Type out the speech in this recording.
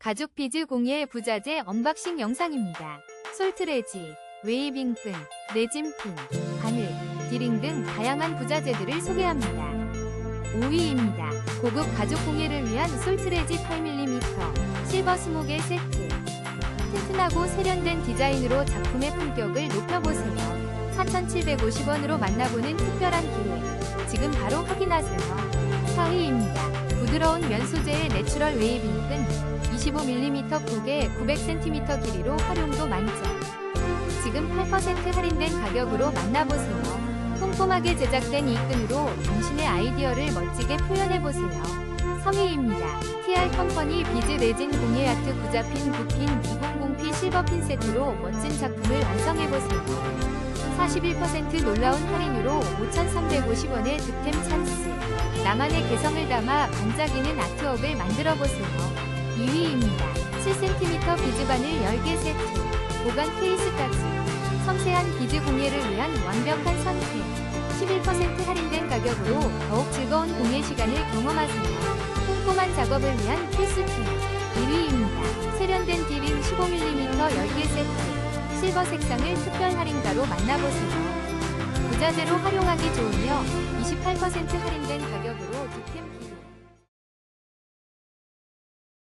가죽 비즈 공예 부자재 언박싱 영상입니다. 솔트레지, 웨이빙끈, 레진핀, 바늘, 디링 등 다양한 부자재들을 소개합니다. 5위입니다. 고급 가죽 공예를 위한 솔트레지 8mm 실버 스모게 세트. 튼튼하고 세련된 디자인으로 작품의 품격을 높여보세요. 4,750원으로 만나보는 특별한 기회. 지금 바로 확인하세요. 4위입니다. 부드러운 면 소재의 내추럴 웨이빙끈 25mm 고개 900cm 길이로 활용도 만점. 지금 8% 할인된 가격으로 만나보세요. 꼼꼼하게 제작된 이 끈으로 당신의 아이디어를 멋지게 표현해보세요. 3위입니다. TR 컴퍼니 비즈 레진 공예 아트 구자핀 부핀 200P 실버핀 세트로 멋진 작품을 완성해보세요. 41% 놀라운 할인으로 5,350원의 득템 찬스. 나만의 개성을 담아 반짝이는 아트웍을 만들어보세요. 2위입니다. 7cm 비즈 바늘 10개 세트. 보관 케이스까지. 섬세한 비즈 공예를 위한 완벽한 선택. 11% 할인된 가격으로 더욱 즐거운 공예 시간을 경험하세요. 꼼꼼한 작업을 위한 필수템. 1위입니다. 세련된 디링 15mm 10개 세트. 실버 색상을 특별 할인가로 만나보세요. 부자재로 활용하기 좋으며 28% 할인된 가격으로 기